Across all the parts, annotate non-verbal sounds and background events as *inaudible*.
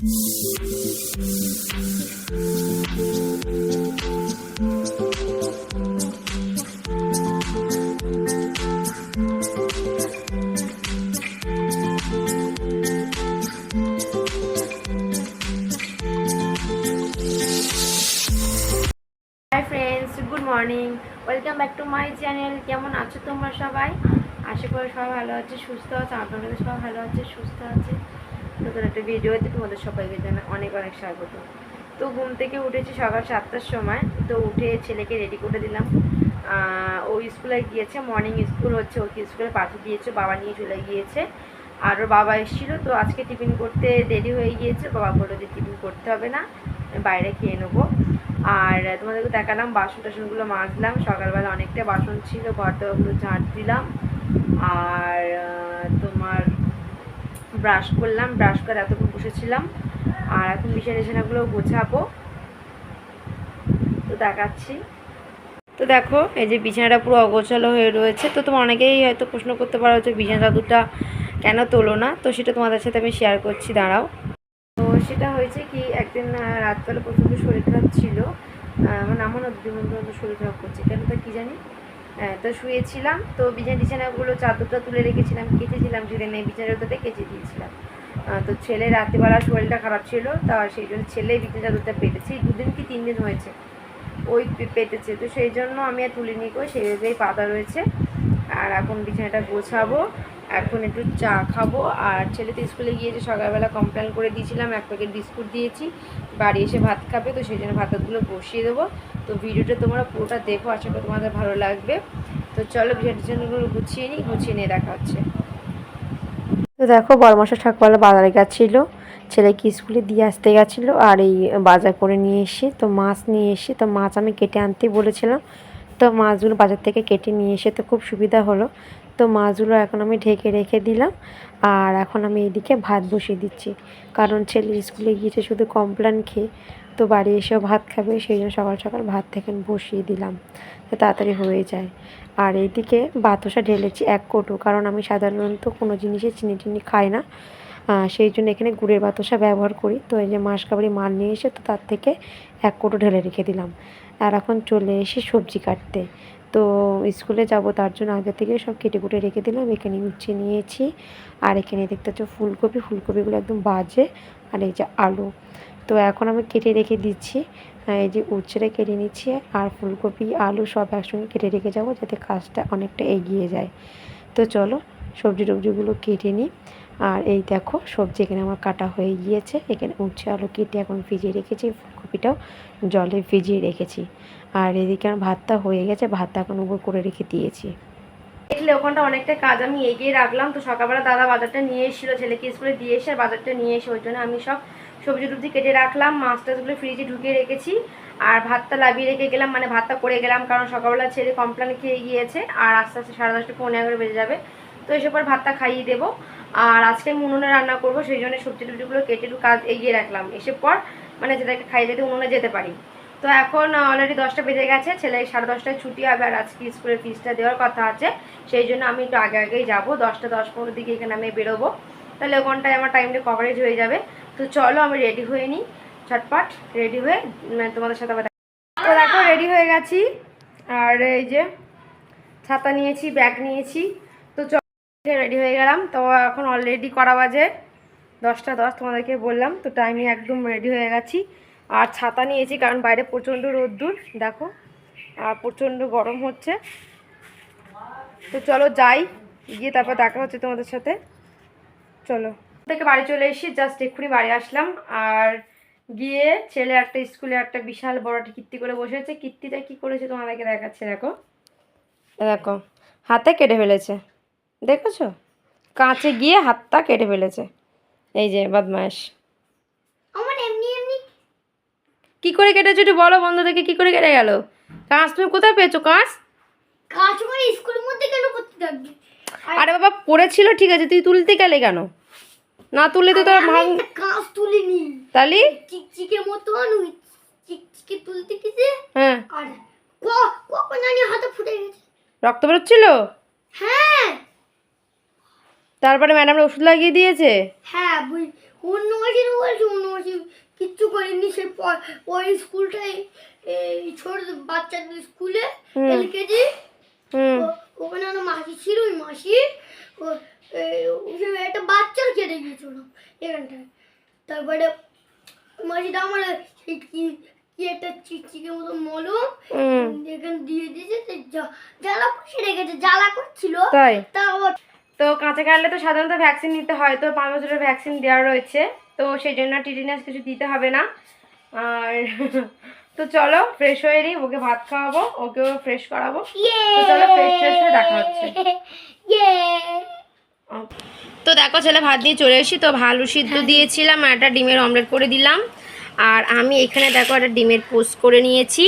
Morning welcome back to my channel কেমন আছো তোমরা সবাই? আশা করি সবাই ভালো আছে, সুস্থ আছে আপনাদের সবাই ভালো আছে, সুস্থ আছে। নতুন একটা ভিডিওতে তোমাদের সবাইকে জানা অনেক অনেক স্বাগত। তো ঘুম থেকে উঠেছি সকাল সাতটার সময়, তো উঠে ছেলেকে রেডি করে দিলাম। ও স্কুলে গিয়েছে মর্নিং স্কুল হচ্ছে, ওকে স্কুলে পাঠিয়ে দিয়েছে, বাবা নিয়ে চলে গিয়েছে। আর ওর বাবা এসেছিল, তো আজকে টিফিন করতে দেরি হয়ে গিয়েছে, বাবা বলল যে টিফিন করতে হবে না বাইরে খেয়ে নেব। আর তোমাদেরকে দেখালাম, বাসন টাসনগুলো মাজলাম, সকালবেলা অনেকটা বাসন ছিল ঘর ওগুলো ঝাঁট দিলাম। আর তোমার ব্রাশ করলাম ব্রাশ করে এতক্ষণ বসেছিলাম। আর এখন বিছানা টিছানাগুলো গোছাবো। তো দেখাচ্ছি। তো দেখো, এই যে বিছানাটা পুরো অগোছালো হয়ে রয়েছে। তো তোমার অনেকেই হয়তো প্রশ্ন করতে পারো যে বিছানা দুটা কেন তোলো না? তো সেটা তোমাদের সাথে আমি শেয়ার করছি, দাঁড়াও। তো সেটা হয়েছে কি, একদিন রাতবেলা প্রচণ্ড শরীর খারাপ ছিল। মানে আমার না দুদিন শরীর খারাপ করছে। কেন তা কী জানি? তো শুয়েছিলাম। তো বিছানা বিছানাগুলো চাদরটা তুলে রেখেছিলাম, কেচেছিলাম সেদিন এই বিছানার ওটাতে কেচে দিয়েছিলাম। তো ছেলে রাত্রিবেলা শরীরটা খারাপ ছিল, তা সেই জন্য ছেলে বিছানা চাদরটা পেটেছে, দুদিন কি তিন দিন হয়েছে, ওই পেটেছে। তো সেই জন্য আমি আর তুলিনি করে সেইভাবেই পাতা রয়েছে। আর এখন বিছানাটা গোছাবো। এখন একটু চা খাব। আর ছেলে তো স্কুলে গিয়েছে সকালবেলা কমপ্লেন করে দিয়েছিলাম, এক প্যাকেট বিস্কুট দিয়েছি। বাড়ি এসে ভাত খাবে, তো সেই জন্য ভাতগুলো বসিয়ে দেবো। তো ভিডিওটা তোমরা পুরোটা দেখো, আশা করি তোমাদের ভালো লাগবে। তো চলো টিছানাগুলো গুছিয়ে নিই, গুছিয়ে নিয়ে দেখা হচ্ছে। তো দেখো বড় বড়মাসা ঠাকুরবেলা বাজারে গেছিল। ছেলেকে স্কুলে দিয়ে আসতে গেছিল, আর এই বাজার করে নিয়ে এসে, তো মাছ নিয়ে এসে, তো মাছ আমি কেটে আনতে বলেছিলাম। তো মাছগুলো বাজার থেকে কেটে নিয়ে এসে, তো খুব সুবিধা হলো। তো মাছগুলো এখন আমি ঢেকে রেখে দিলাম আর এখন আমি এদিকে ভাত বসিয়ে দিচ্ছি। কারণ ছেলে স্কুলে গিয়েছে, শুধু কমপ্লেন খেয়ে তো বাড়ি এসেও ভাত খাবে, সেই জন্য সকাল সকাল ভাত থেকে বসিয়ে দিলাম। তো তাড়াতাড়ি হয়ে যায়। আর এইদিকে বাতাসা ঢেলেছি এক কোটো, কারণ আমি সাধারণত কোনো জিনিসে চিনি টিনি খাই না। সেই জন্য এখানে গুড়ের বাতাসা ব্যবহার করি। তো এই যে মাসকাবারি মাল নিয়ে এসে তো তার থেকে এক কোটো ঢেলে রেখে দিলাম। আর এখন চলে এসে সবজি কাটতে। তো স্কুলে যাব তার জন্য আগে থেকে সব কেটে কুটে রেখে দিলাম। এখানে উচ্ছে নিয়েছি। আর এখানে দেখতে হচ্ছে ফুলকপি, ফুলকপিগুলো একদম বাজে। আর এই যে আলু। তো এখন আমি কেটে রেখে দিচ্ছি। এই যে উচ্ছেটা কেটে নিচ্ছি। আর ফুলকপি, আলু সব একসঙ্গে কেটে রেখে যাব যাতে কাজটা অনেকটা এগিয়ে যায়। তো চলো সবজি টবজিগুলো কেটে নিই। আর এই দেখো, সবজি এখানে আমার কাটা হয়ে গিয়েছে। এখানে উচ্ছে, আলু, কেটে এখন ভিজিয়ে রেখেছি, ফুলকপিটাও জলে ভিজিয়ে রেখেছি। আর এদিকে আমার ভাতটা হয়ে গেছে, ভাতটা এখন উপর করে রেখে দিয়েছি। দেখলে ওখানটা অনেকটা কাজ, আমি এগিয়ে রাখলাম। তো সকালবেলা দাদা বাজারটা নিয়ে এসেছিল ছেলেকে স্কুলে দিয়ে এসে বাজারটা নিয়ে এসে, ওই জন্য আমি সব সবজি টবজি কেটে রাখলাম। মাছ টাছগুলো ফ্রিজে ঢুকিয়ে রেখেছি। আর ভাতটা লাভিয়ে রেখে গেলাম মানে ভাতটা করে গেলাম, কারণ সকালবেলা ছেলে কমপ্লেন খেয়ে গিয়েছে। আর আস্তে আস্তে সাড়ে দশটা পনেরো এগারো বেজে যাবে। তো এসে পর ভাতটা খাইয়ে দেবো। আর আজকে আমি উনুনে রান্না করব সেই জন্য সবজি টবজিগুলো কেটে একটু কাজ এগিয়ে রাখলাম। এসে পর মানে যেটাকে খাইয়ে যেতে উনুনে যেতে পারি। তো এখন অলরেডি দশটা বেজে গেছে ছেলে সাড়ে দশটায় ছুটি হবে আর আজকে স্কুলের ফিসটা দেওয়ার কথা আছে। সেই জন্য আমি একটু আগে আগেই যাব দশটা দশ পনেরো দিকে এখানে আমি বেরোবো। তাহলে ওখানটায় আমার টাইমটা কভারেজ হয়ে যাবে। তো চলো আমি রেডি হয়ে নিই ছটপট রেডি হয়ে উম, তোমাদের সাথে আবার তো দেখো রেডি হয়ে গেছি। আর এই যে ছাতা নিয়েছি ব্যাগ নিয়েছি। রেডি হয়ে গেলাম। তো এখন অলরেডি করা বাজে? দশটা দশ, তোমাদেরকে বললাম। তো টাইমে একদম রেডি হয়ে গেছি। আর ছাতা নিয়েছি, কারণ বাইরে প্রচণ্ড রোদ্দুর, দেখো। আর প্রচণ্ড গরম হচ্ছে। তো চলো যাই, গিয়ে তারপর দেখা হচ্ছে তোমাদের সাথে। চলো। থেকে বাড়ি চলে এসেছি জাস্ট এক্ষুনি বাড়ি আসলাম। আর গিয়ে ছেলে একটা, স্কুলে একটা বিশাল বড় একটা কীর্তি করে বসেছে। কীর্তিটা কি করেছে তোমাদেরকে দেখাচ্ছে, দেখো। দেখো, হাতে কেটে ফেলেছে। দেখেছ? কাঁচে গিয়ে হাতটা কেটে ফেলেছে। এই যে বদমাস আমার এমনি এমনি কি করে কেটেছো একটু বলো বন্ধ থেকে কি করে কেটে গেল? কাঁচ তুমি কোথায় পেয়েছ কাঁচ? কাজ করে স্কুলের মধ্যে কেন করতে থাকবে? আরে বাবা পড়েছিল ঠিক আছে তুই তুলতে গেলে কেন? না তুললে তো তোর ভাঙ কাজ তুলিনি। তাহলে? চিকচিকের মতন চিকচিকে তুলতে গেছে। হ্যাঁ। আর ক- কখন জানি হাতে ফুটে গেছে। রক্ত বেরোচ্ছিল? হ্যাঁ। তারপরে ম্যাডামরা ওষুধ লাগিয়ে দিয়েছে? হ্যাঁ অন্য বলছে অন্য পড়িনি সে ওই স্কুলটাই এই ছোট বাচ্চাদের স্কুলে এলকেজি। ওখানে একটা মাসি ছিল ওই মাসি একটা বাচ্চার কেটে গিয়েছিল এখানটায়। তারপরে মাসিটা আমার কি কি একটা চিকচিকের মতো মলম এখানে দিয়ে দিয়েছে জ্বালা করছে রেখেছে জ্বালা করছিল। তাই? তা তো কাঁচা কাটলে তো সাধারণত ভ্যাকসিন নিতে হয় তো পাঁচ বছরের ভ্যাকসিন দেওয়া রয়েছে তো সেই জন্য টিটিনাস কিছু দিতে হবে না। আর *laughs* তো চলো ফ্রেশ হয়ে নিই ওকে ভাত খাওয়াবো ওকেও ফ্রেশ করাবো। তো চলো ফ্রেশ ফ্রেশ হয়ে দেখা হচ্ছে। তো দেখো ছেলে ভাত দিয়ে চলে এসেছি তো ভালো সিদ্ধ দিয়েছিলাম আর একটা ডিমের অমলেট করে দিলাম। আর আমি এখানে দেখো একটা ডিমের পোস্ট করে নিয়েছি।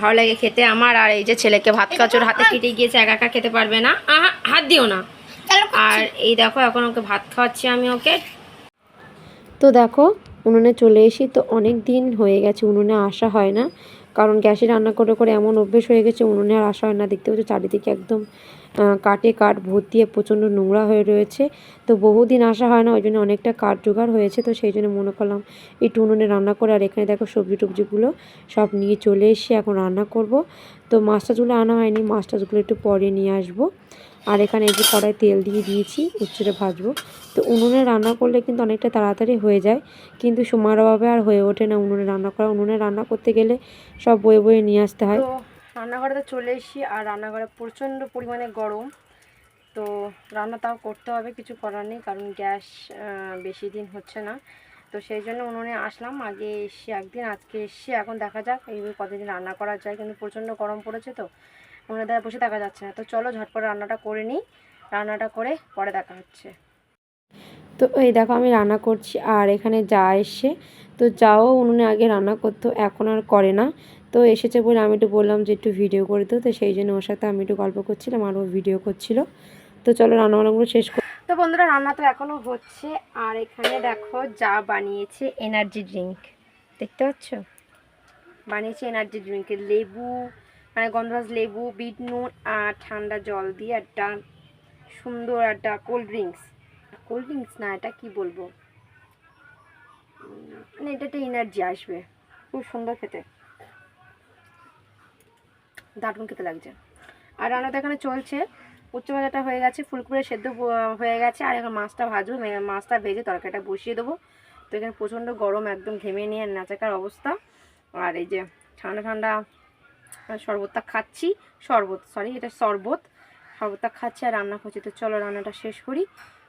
ভালো লাগে খেতে আমার আর এই যে ছেলেকে ভাত ওর হাতে কেটে গিয়েছে একা একা খেতে পারবে না। আহা হাত দিও না। আর এই দেখো এখন ওকে ভাত খাওয়াচ্ছি আমি ওকে। তো দেখো উনুনে চলে এসি তো অনেক দিন হয়ে গেছে উনুনে আসা হয় না। কারণ গ্যাসে রান্না করে করে এমন অভ্যেস হয়ে গেছে উনুনে আর আসা হয় না। দেখতে পাচ্ছ চারিদিকে একদম আহ, কাঠে কাঠ দিয়ে প্রচণ্ড নোংরা হয়ে রয়েছে। তো বহুদিন আসা হয় না ওই জন্য অনেকটা কাঠ জোগাড় হয়েছে তো সেই জন্য মনে করলাম একটু উনুনে রান্না করে আর এখানে দেখো সবজি টবজিগুলো সব নিয়ে চলে এসে এখন রান্না করব। তো মাছ টাছগুলো আনা হয়নি মাছ টাছগুলো একটু পরে নিয়ে আসব। আর এখানে এই যে কড়াই তেল দিয়ে দিয়েছি উচ্চরে ভাজবো। তো উনুনে রান্না করলে কিন্তু অনেকটা তাড়াতাড়ি হয়ে যায়, কিন্তু সময়ের অভাবে আর হয়ে ওঠে না উনুনে রান্না করা। উনুনে রান্না করতে গেলে সব বয়ে বয়ে নিয়ে আসতে হয়। রান্নাঘরে তো চলে এসেছি, আর রান্নাঘরে প্রচণ্ড পরিমাণে গরম। তো রান্না তাও করতে হবে, কিছু করার নেই, কারণ গ্যাস বেশি দিন হচ্ছে না। তো সেই জন্য উনুনে আসলাম, আগে এসে একদিন, আজকে এসে, এখন দেখা যাক, এইভাবে কতদিন রান্না করা যায়। কিন্তু প্রচণ্ড গরম পড়েছে তো। উনুনে দ্বারা বসে দেখা যাচ্ছে না। তো চলো ঝটপট রান্নাটা করে নিই। রান্নাটা করে পরে দেখা হচ্ছে। তো এই দেখো আমি রান্না করছি আর এখানে যা এসে তো যাও উনুনে আগে রান্না করতো এখন আর করে না। তো এসেছে বলে আমি একটু বললাম যে একটু ভিডিও করে দিও তো সেই জন্য ওর সাথে আমি একটু গল্প করছিলাম আর ও ভিডিও করছিল। তো চলো রান্না রান্নাবান্নাগুলো শেষ কর তো বন্ধুরা রান্না তো এখনও হচ্ছে। আর এখানে দেখো যা বানিয়েছে এনার্জি ড্রিঙ্ক দেখতে পাচ্ছ? বানিয়েছে এনার্জি ড্রিঙ্কের লেবু মানে গন্ধরাজ লেবু বিট নুন আর ঠান্ডা জল দিয়ে একটা সুন্দর একটা কোল্ড ড্রিঙ্কস কোল্ড ড্রিঙ্কস না, এটা কি বলব? মানে এটা এনার্জি আসবে। খুব সুন্দর খেতে। দারুণ খেতে লাগছে। আর রান্না তো এখানে চলছে। উচ্চ ভাজাটা হয়ে গেছে ফুলকুড়ে সেদ্ধ হয়ে গেছে। আর এখন মাছটা ভাজবো মাছটা ভেজে তরকারিটা বসিয়ে দেবো। তো এখানে প্রচণ্ড গরম, একদম ঘেমে নিয়ে নাচাকার অবস্থা। আর এই যে ঠান্ডা ঠান্ডা শরবতটা খাচ্ছি। শরবত সরি এটা শরবত। শরবতটা খাচ্ছি আর রান্না করছি। তো চলো রান্নাটা শেষ করি।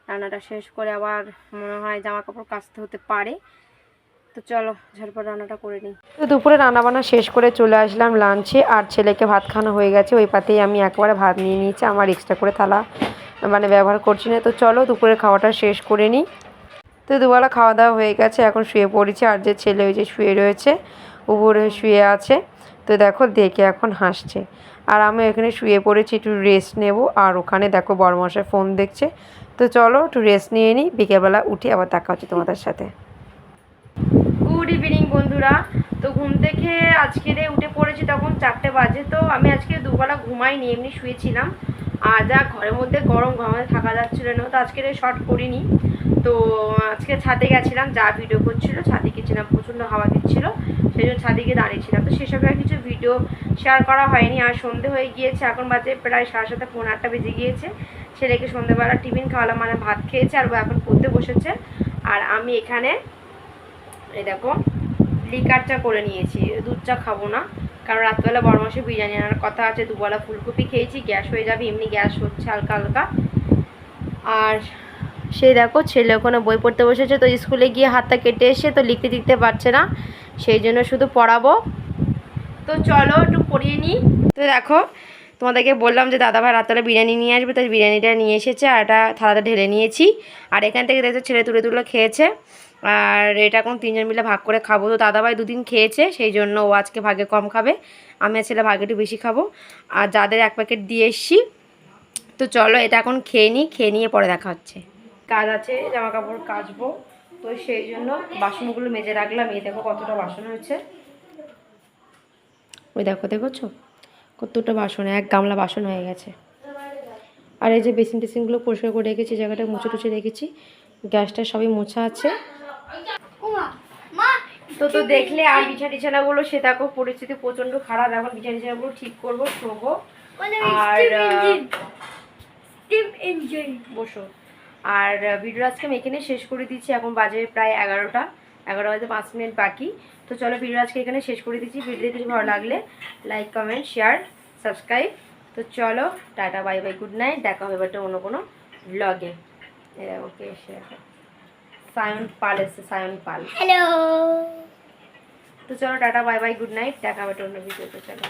রান্নাটা শেষ করে আবার মনে হয় জামা কাপড় কাচতে হতে পারে। তো চলো ঝটপট রান্নাটা করে নিই। তো দুপুরে রান্নাবান্না শেষ করে চলে আসলাম লাঞ্চে আর ছেলেকে ভাত খাওয়ানো হয়ে গেছে। ওই পাতেই আমি একবারে ভাত নিয়ে নিয়েছি। আমার এক্সট্রা করে থালা মানে ব্যবহার করছি না। তো চলো দুপুরের খাওয়াটা শেষ করে নিই। তো দুবেলা খাওয়া দাওয়া হয়ে গেছে। এখন শুয়ে পড়েছি। আর যে ছেলে ওই যে শুয়ে রয়েছে উপরে শুয়ে আছে। তো দেখো, দেখে এখন হাসছে। আর আমি এখানে শুয়ে পড়েছি, একটু রেস্ট নেব। আর ওখানে দেখো বড়মশাই ফোন দেখছে। তো চলো, একটু রেস্ট নিয়ে নিই বিকেলবেলা উঠে আবার দেখা হচ্ছে তোমাদের সাথে। গুড ইভিনিং বন্ধুরা। তো ঘুম থেকে আজকে উঠে পড়েছি তখন চারটে বাজে। তো আমি আজকে দুবেলা ঘুমাইনি, এমনি শুয়েছিলাম। আর যা ঘরের মধ্যে গরম ঘরে থাকা যাচ্ছিল না, তো আজকে শর্ট করিনি। তো আজকে ছাদে গেছিলাম, যা ভিডিও করছিল, ছাদে গেছিলাম, প্রচণ্ড হাওয়া দিচ্ছিল। সেই জন্য ছাদে গিয়ে দাঁড়িয়েছিলাম। তো সেসব আর কিছু ভিডিও শেয়ার করা হয়নি। আর সন্ধে হয়ে গিয়েছে, এখন বাজে প্রায় সাড়ে সাতটা, পৌনে আটটা বেজে গিয়েছে। ছেলেকে সন্ধেবেলা টিফিন খাওয়ালাম মানে ভাত খেয়েছে, আর ও এখন পড়তে বসেছে। আর আমি এখানে, এই দেখো লিকার চা করে নিয়েছি। দুধ চা খাব না, কারণ রাতবেলা বড় মাসে বিরিয়ানি আনার কথা আছে, দুবেলা ফুলকপি খেয়েছি, গ্যাস হয়ে যাবে, এমনি গ্যাস হচ্ছে হালকা হালকা। আর সেই দেখো, ছেলে ওখানে বই পড়তে বসেছে, তো স্কুলে গিয়ে হাতটা কেটে এসে তো লিখতে লিখতে পারছে না। সেই জন্য শুধু পড়াবো। তো চলো একটু পড়িয়ে নিই তো দেখো তোমাদেরকে বললাম যে দাদাভাই রাত্রে বিরিয়ানি নিয়ে আসবে তাই বিরিয়ানিটা নিয়ে এসেছে আর এটা থালাতে ঢেলে নিয়েছি। আর এখান থেকে দেখছ ছেলে তুলে তুলে খেয়েছে। আর এটা এখন তিনজন মিলে ভাগ করে খাব। তো দাদাভাই দুদিন খেয়েছে সেই জন্য ও আজকে ভাগে কম খাবে। আমি আর ছেলে ভাগে একটু বেশি খাব। আর যাদের এক প্যাকেট দিয়ে এসছি তো চলো এটা এখন খেয়ে নিই খেয়ে নিয়ে পরে দেখা হচ্ছে। কাজ আছে জামা কাপড় কাচবো। তো সেই জন্য বাসনগুলো মেজে রাখলাম। এই দেখো কতটা বাসন হয়েছে। ওই দেখো দেখোছো? কতটা বাসন এক গামলা বাসন হয়ে গেছে। আর এই যে বেসিন টেসিনগুলো পরিষ্কার করে রেখেছি জায়গাটা মুছে টুছে রেখেছি। গ্যাসটা সবই মোছা আছে। তো তো দেখলে আর বিছানা টিছানাগুলো সে দেখো পরিস্থিতি প্রচণ্ড খারাপ। এখন বিছানা টিছানাগুলো ঠিক করব শোবো। মানে আর, বসো। আর ভিডিও আজকে আমি এখানে শেষ করে দিচ্ছি। এখন বাজে প্রায় এগারোটা। এগারো বাজে পাঁচ মিনিট বাকি। তো চলো ভিডিও আজকে এখানে শেষ করে দিচ্ছি। ভিডিও কিছু ভালো লাগলে লাইক কমেন্ট শেয়ার সাবস্ক্রাইব তো চলো tata bye bye good night দেখা হবে বাট অন্য কোনো ব্লগে ওকে সায়ন পাল এসছে সায়ন পাল। হ্যালো তো চলো tata bye bye good night দেখা হবে অন্য ভিডিওতে চলো।